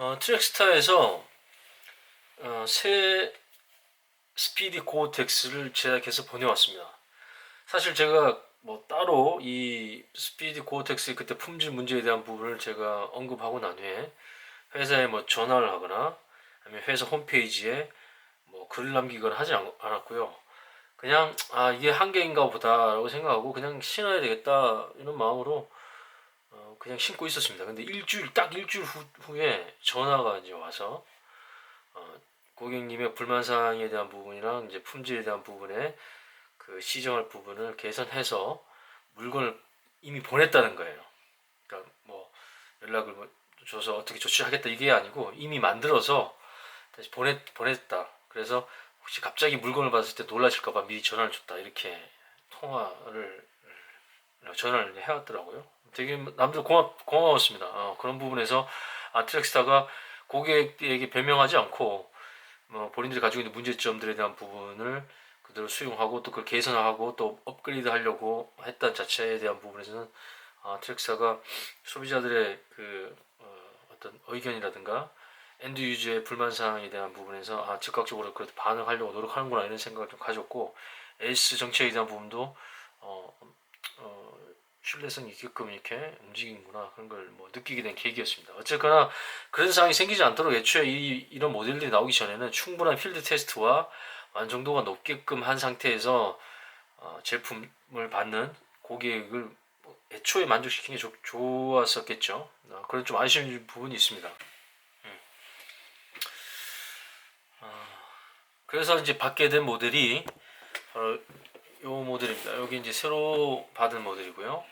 어, 트랙스타에서 어, 새 스피디 고텍스를 제작해서 보내왔습니다. 사실 제가 뭐 따로 이 스피디 고텍스의 그때 품질 문제에 대한 부분을 제가 언급하고 난 후에 회사에 뭐 전화를 하거나 아니면 회사 홈페이지에 뭐 글을 남기거나 하지 않- 않았고요. 그냥 아 이게 한계인가 보다라고 생각하고 그냥 신어야 되겠다 이런 마음으로 어, 그냥 신고 있었습니다. 근데 일주일 딱 일주일 후, 후에 전화가 이제 와서 어, 고객님의 불만 사항에 대한 부분이랑 이제 품질에 대한 부분에 그 시정할 부분을 개선해서 물건을 이미 보냈다는 거예요. 그러니까 뭐 연락을 뭐 줘서 어떻게 조치하겠다 이게 아니고 이미 만들어서 다시 보냈 보냈다. 그래서 혹시 갑자기 물건을 받았을 때 놀라실까봐 미리 전화를 줬다 이렇게 통화를 전화를 해왔더라고요. 되게 남들 고맙 고마웠습니다. 어, 그런 부분에서 아 트랙스타가 고객에게 변명하지 않고 뭐 본인들이 가지고 있는 문제점들에 대한 부분을 그대로 수용하고 또 그걸 개선하고 또 업그레이드 하려고 했던 자체에 대한 부분에서는 아, 트랙스타가 소비자들의 그 어, 어떤 의견이라든가 엔드 유저의 불만 사항에 대한 부분에서 아, 즉각적으로 그래도 반응하려고 노력하는구나 이런 생각을 좀 가졌고 에이스 정책에 대한 부분도 어, 어, 신뢰성 있게끔 이렇게 움직이는구나 그런 걸 뭐 느끼게 된 계기였습니다. 어쨌거나 그런 상황이 생기지 않도록 애초에 이, 이런 모델들이 나오기 전에는 충분한 필드 테스트와 완성도가 높게끔 한 상태에서 어, 제품을 받는 고객을 뭐 애초에 만족시키는 게 좋, 좋았었겠죠. 어, 그런 좀 아쉬운 부분이 있습니다. 음. 어, 그래서 이제 받게 된 모델이 바로 이 모델입니다. 여기 이제 새로 받은 모델이고요.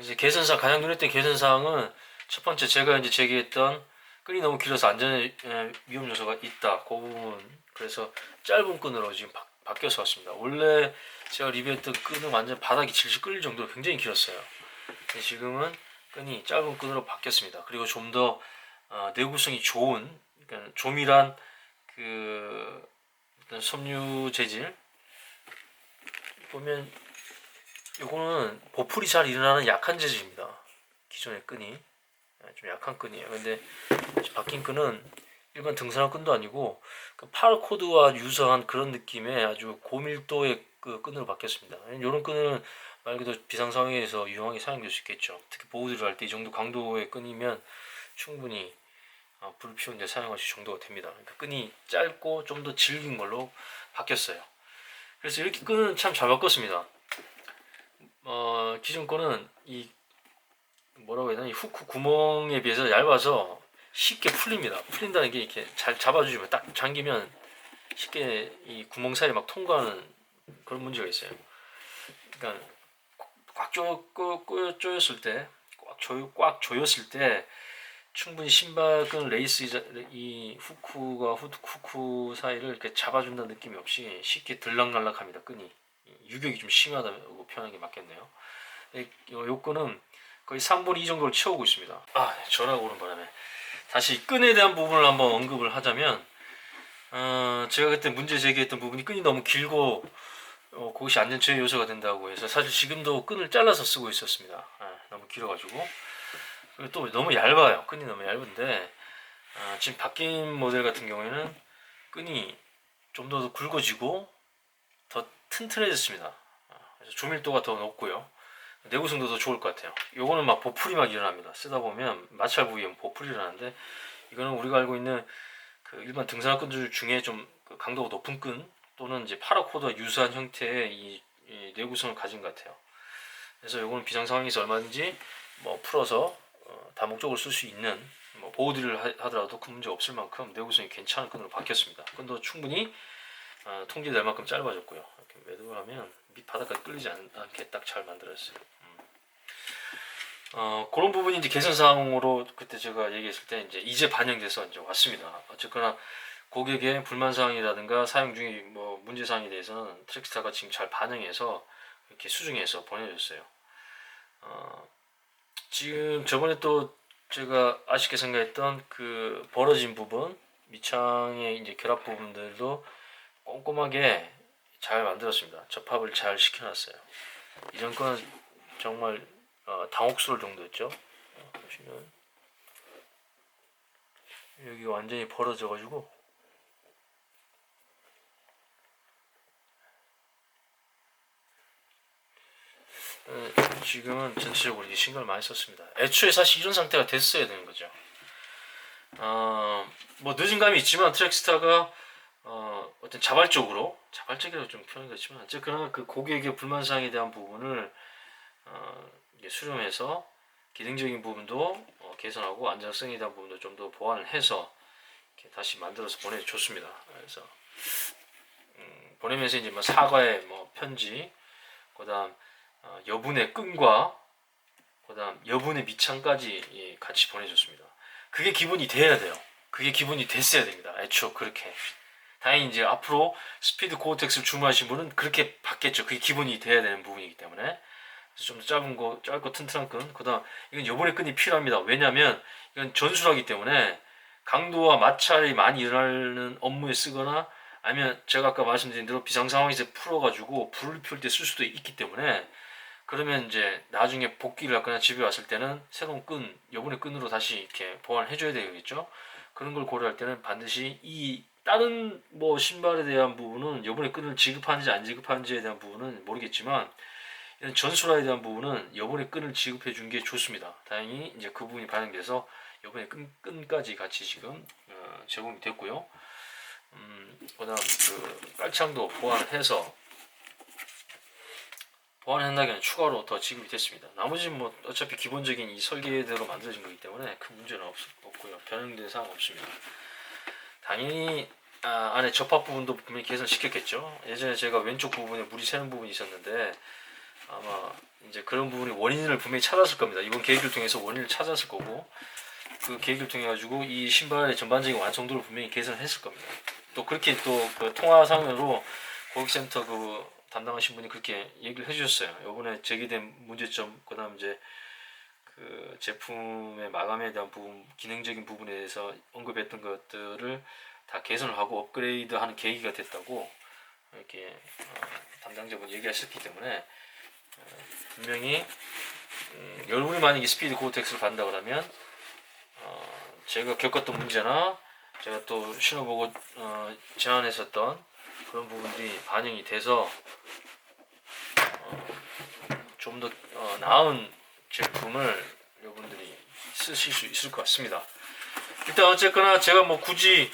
이제 개선사 가장 눈에 띈 개선사항은 첫 번째 제가 이제 제기했던 끈이 너무 길어서 안전에 에, 위험 요소가 있다. 그 부분 그래서 짧은 끈으로 지금 바, 바뀌어서 왔습니다. 원래 제가 리뷰했던 끈은 완전 바닥이 질질 끌릴 정도로 굉장히 길었어요. 지금은 끈이 짧은 끈으로 바뀌었습니다. 그리고 좀더 어, 내구성이 좋은 그러니까 조밀한 그 섬유 재질 보면 요거는 보풀이 잘 일어나는 약한 재질입니다. 기존의 끈이 예, 좀 약한 끈이에요. 근데 바뀐 끈은 일반 등산화 끈도 아니고 그 파라코드와 유사한 그런 느낌의 아주 고밀도의 그 끈으로 바뀌었습니다. 이런 끈은 말 그대로 비상 상황에서 유용하게 사용될 수 있겠죠. 특히 보호들을 할때 이 정도 강도의 끈이면 충분히 어, 불을 피우는데 사용할 수 정도가 됩니다. 그러니까 끈이 짧고 좀 더 질긴 걸로 바뀌었어요. 그래서 이렇게 끈은 참 잘 바꿨습니다. 어, 기존 거는 이 뭐라고 해야 되나 이 후크 구멍에 비해서 얇아서 쉽게 풀립니다. 풀린다는 게 이렇게 잘 잡아주시면 딱 잠기면 쉽게 이 구멍 사이 막 통과하는 그런 문제가 있어요. 그러니까 꽉 쪼- 조였을 때, 꽉 조여, 꽉 조였을 때 충분히 신발끈 레이스 이- 이 후크가 후, 후크 사이를 이렇게 잡아준다는 느낌이 없이 쉽게 들락날락합니다. 끈이 유격이 좀 심하다고 표현하는 게 맞겠네요. 이- 요, 요 끈은 거의 3분의 2 정도를 채우고 있습니다. 아 전화가 오는 바람에 다시 끈에 대한 부분을 한번 언급을 하자면 어, 제가 그때 문제 제기했던 부분이 끈이 너무 길고 어, 그것이 안전처의 요소가 된다고 해서 사실 지금도 끈을 잘라서 쓰고 있었습니다. 아, 너무 길어가지고 그리고 또 너무 얇아요. 끈이 너무 얇은데 아, 지금 바뀐 모델 같은 경우에는 끈이 좀 더 굵어지고 더 튼튼해졌습니다. 아, 그래서 조밀도가 더 높고요. 내구성도 더 좋을 것 같아요. 요거는 막 보풀이 막 일어납니다. 쓰다 보면 마찰 부위에 보풀이 일어나는데 이거는 우리가 알고 있는 그 일반 등산화 끈들 중에 좀 그 강도가 높은 끈 또는 이제 파라코드와 유사한 형태의 이, 이 내구성을 가진 것 같아요. 그래서 요거는 비상 상황에서 얼마든지 뭐 풀어서 어, 다목적으로 쓸 수 있는 뭐 하- 하더라도 큰 문제 없을 만큼 내구성이 괜찮은 끈으로 바뀌었습니다. 끈도 충분히 어, 통제될 만큼 짧아졌고요. 이렇게 매듭을 하면 밑 바닥까지 끌리지 않, 않게 딱 잘 만들었어요. 음. 어, 그런 부분이 이제 개선 사항으로 그때 제가 얘기했을 때 이제 이제 반영돼서 이제 왔습니다. 어쨌거나 고객의 불만 사항이라든가 사용 중에 뭐 문제 사항에 대해서는 트랙스타가 지금 잘 반영해서 이렇게 수정해서 보내줬어요. 어, 지금 저번에 또 제가 아쉽게 생각했던 그 벌어진 부분 밑창의 이제 결합 부분들도 꼼꼼하게 잘 만들었습니다. 접합을 잘 시켜놨어요. 이전 거는 정말 어, 당혹스러울 정도였죠. 어, 보시면 여기 완전히 벌어져 가지고 어, 지금은 전체적으로 이게 신경을 많이 썼습니다. 애초에 사실 이런 상태가 됐어야 되는 거죠. 어, 뭐 늦은 감이 있지만 트랙스타가 어, 어떤 자발적으로 자발적이라고 좀 표현이 그렇지만 어쨌거나 그 고객의 불만사항에 대한 부분을 어, 수렴해서 기능적인 부분도 어, 개선하고 안정성에 대한 부분도 좀 더 보완을 해서 다시 만들어서 보내줬습니다. 그래서 음, 보내면서 이제 뭐 사과의 뭐 편지, 그다음 어, 여분의 끈과 그다음 여분의 밑창까지 예, 같이 보내줬습니다. 그게 기본이 돼야 돼요. 그게 기본이 됐어야 됩니다. 애초 그렇게. 다행히 이제 앞으로 스피드 고어텍스를 주문하신 분은 그렇게 받겠죠. 그게 기본이 돼야 되는 부분이기 때문에. 그래서 좀더 짧은 거, 짧고 튼튼한 끈. 그 다음, 이건 요번에 끈이 필요합니다. 왜냐면, 이건 전술하기 때문에, 강도와 마찰이 많이 일어나는 업무에 쓰거나, 아니면 제가 아까 말씀드린 대로 비상 상황에서 풀어가지고 불을 피울 때 쓸 수도 있기 때문에, 그러면 이제 나중에 복귀를 하거나 집에 왔을 때는 새로운 끈, 요번에 끈으로 다시 이렇게 보완을 해줘야 되겠죠. 그런 걸 고려할 때는 반드시 이 다른 뭐 신발에 대한 부분은 요번에 끈을 지급하는지 안 지급하는지에 대한 부분은 모르겠지만 이런 전술화에 대한 부분은 요번에 끈을 지급해 준 게 좋습니다. 다행히 이제 그 부분이 반영돼서 요번에 끈, 끈까지 같이 지금 어, 제공이 됐고요. 음, 그다음 그 깔창도 보완을 해서 보완한다기에는 추가로 더 지급이 됐습니다. 나머지는 뭐 어차피 기본적인 이 설계대로 만들어진 거기 때문에 큰 문제는 없, 없고요. 변형된 사항 없습니다. 당연히 아, 안에 접합 부분도 분명히 개선시켰겠죠. 예전에 제가 왼쪽 부분에 물이 새는 부분이 있었는데 아마 이제 그런 부분이 원인을 분명히 찾았을 겁니다. 이번 계획을 통해서 원인을 찾았을 거고 그 계획을 통해 가지고 이 신발의 전반적인 완성도를 분명히 개선했을 겁니다. 또 그렇게 또 그 통화상으로 고객센터 그 담당하신 분이 그렇게 얘기를 해주셨어요. 이번에 제기된 문제점, 그 다음 이제 그 제품의 마감에 대한 부분, 기능적인 부분에 대해서 언급했던 것들을 다 개선을 하고 업그레이드 하는 계기가 됐다고 이렇게 어, 담당자분 얘기하셨기 때문에 어, 분명히 음, 여러분이 만약에 스피드 고텍스를 받는다 그러면 어, 제가 겪었던 문제나 제가 또 신어보고 어, 제안했었던 그런 부분들이 반영이 돼서 어, 좀 더 어, 나은 제품을 여러분들이 쓰실 수 있을 것 같습니다. 일단 어쨌거나 제가 뭐 굳이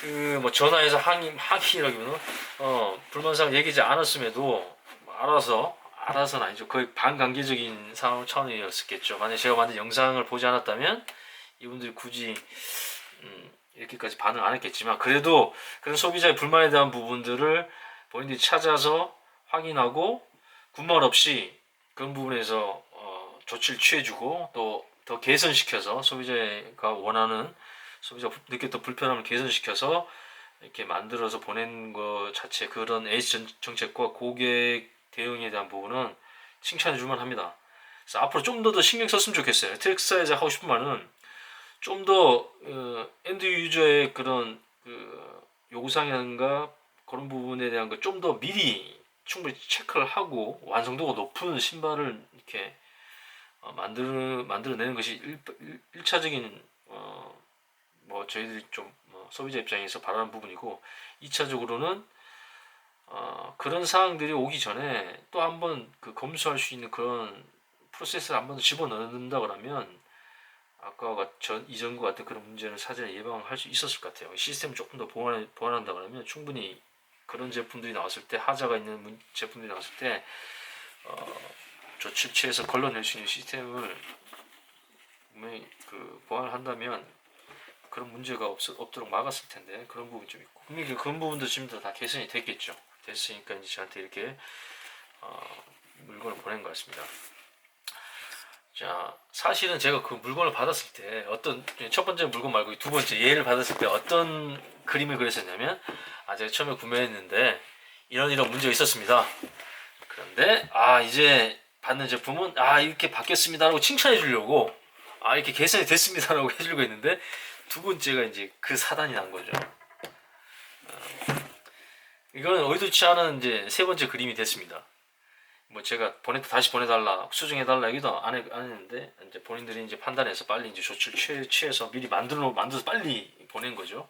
그 뭐 전화해서 항의 항의라기보다는 어 불만사항 얘기하지 않았음에도 뭐 알아서 알아서는 아니죠 거의 반강제적인 상황 차원이었겠죠. 만약 제가 만든 영상을 보지 않았다면 이분들이 굳이 음, 이렇게까지 반응 안 했겠지만 그래도 그런 소비자의 불만에 대한 부분들을 본인들이 찾아서 확인하고 군말 없이 그런 부분에서 어, 조치를 취해주고 또 더 개선시켜서 소비자가 원하는 소비자 느꼈던 불편함을 개선시켜서 이렇게 만들어서 보낸 것 자체 그런 에이스 정책과 고객 대응에 대한 부분은 칭찬해 줄만 합니다. 그래서 앞으로 좀 더 더 신경 썼으면 좋겠어요. 트랙사에서 하고 싶은 말은 좀더 어, 엔드 유저의 그런 그 요구사항이라든가 그런 부분에 대한 거좀더 미리 충분히 체크를 하고 완성도가 높은 신발을 이렇게 어, 만들 만들어내는 것이 일, 일, 차적인 어, 뭐 저희들이 좀뭐 소비자 입장에서 바라는 부분이고 2차적으로는 어, 그런 사항들이 오기 전에 또 한번 그 검수할 수 있는 그런 프로세스를 한번 집어넣는다 그러면 아까와 전 이전과 같은 그런 문제는 사전에 예방할 수 있었을 것 같아요. 시스템을 조금 더 보완, 보완한다 그러면 충분히 그런 제품들이 나왔을 때 하자가 있는 문, 제품들이 나왔을 때 어, 조치를 취해서 걸러낼 수 있는 시스템을 그 보완을 한다면 그런 문제가 없, 없도록 막았을 텐데 그런 부분 좀 있고 그 그런 부분도 지금 다 개선이 됐겠죠. 됐으니까 이제 저한테 이렇게 어, 물건을 보낸 것 같습니다. 자, 사실은 제가 그 물건을 받았을 때 어떤 첫 번째 물건 말고 이두 번째 얘를 받았을 때 어떤 그림을 그렸었냐면 아 제가 처음에 구매했는데 이런 이런 문제가 있었습니다. 그런데 아 이제 받는 제품은 아 이렇게 바뀌었습니다라고 칭찬해 주려고 아 이렇게 개선이 됐습니다라고 해주려고 했는데 두 번째가 이제 그 사단이 난 거죠. 어, 이건 의도치 않은 이제 세 번째 그림이 됐습니다. 뭐 제가 보내 다시 보내달라 수정해달라 여기도 안, 해, 안 했는데 이제 본인들이 이제 판단해서 빨리 이제 조치를 취해, 취해서 미리 만들어 만들어서 빨리 보낸 거죠.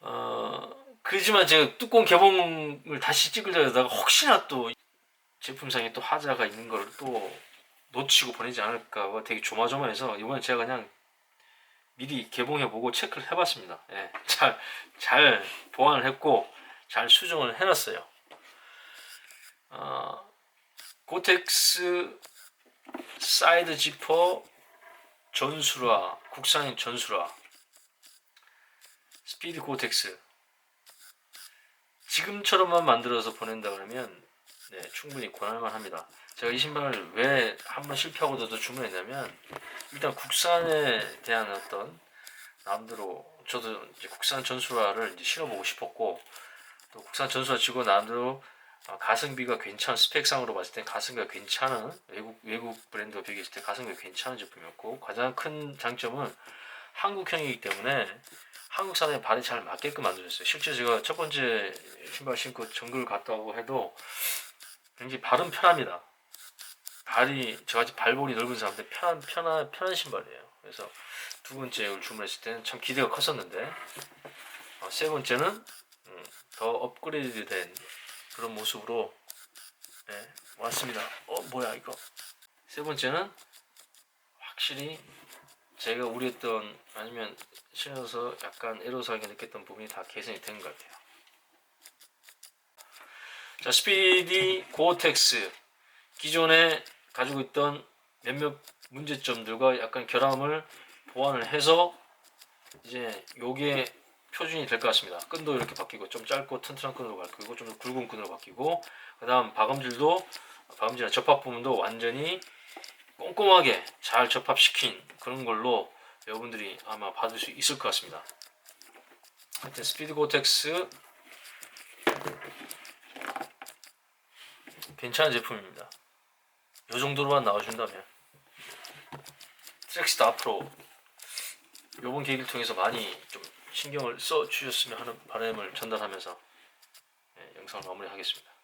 어, 그지만 제가 뚜껑 개봉을 다시 찍으려다가 혹시나 또 제품상에 또 하자가 있는 걸 또 놓치고 보내지 않을까가 되게 조마조마해서 이번에 제가 그냥 미리 개봉해보고 체크를 해봤습니다. 예, 잘, 잘 보완을 했고 잘 수정을 해놨어요. 어, 고텍스 사이드 지퍼 전수라 국산인 전수라 스피드 고텍스 지금처럼만 만들어서 보낸다 그러면 네, 충분히 권할만 합니다. 제가 이 신발을 왜 한번 실패하고도 주문했냐면 일단 국산에 대한 어떤 나름대로 저도 이제 국산 전수라를 이제 신어보고 싶었고 또 국산 전수라 치고 나름대로 어, 가성비가 괜찮은 스펙상으로 봤을 때 가성비가 괜찮은 외국 외국 브랜드와 비교했을 때 가성비가 괜찮은 제품이었고 가장 큰 장점은 한국형이기 때문에 한국산에 발이 잘 맞게끔 만들었어요. 실제 제가 첫 번째 신발 신고 정글 갔다 오고 해도 굉장히 발은 편합니다. 발이 저같이 발볼이 넓은 사람들 편한 편한 편한 신발이에요. 그래서 두 번째 주문했을 때는 참 기대가 컸었는데 어, 세 번째는 음, 더 업그레이드된 그런 모습으로 예, 왔습니다. 어 뭐야 이거? 세 번째는 확실히 제가 우려했던 아니면 신어서 약간 애로사하게 느꼈던 부분이 다 개선이 된 것 같아요. 자 스피디 고텍스 기존에 가지고 있던 몇몇 문제점들과 약간 결함을 보완을 해서 이제 요게 표준이 될 것 같습니다. 끈도 이렇게 바뀌고 좀 짧고 튼튼한 끈으로 바뀌고 좀더 굵은 끈으로 바뀌고 그 다음 박음질도 박음질이나 접합 부분도 완전히 꼼꼼하게 잘 접합시킨 그런 걸로 여러분들이 아마 받을 수 있을 것 같습니다. 하여튼 스피드 고텍스 괜찮은 제품입니다. 이 정도로만 나와준다면 트랙스도 앞으로 이번 계기를 통해서 많이 좀 신경을 써 주셨으면 하는 바람을 전달하면서 예, 영상을 마무리하겠습니다.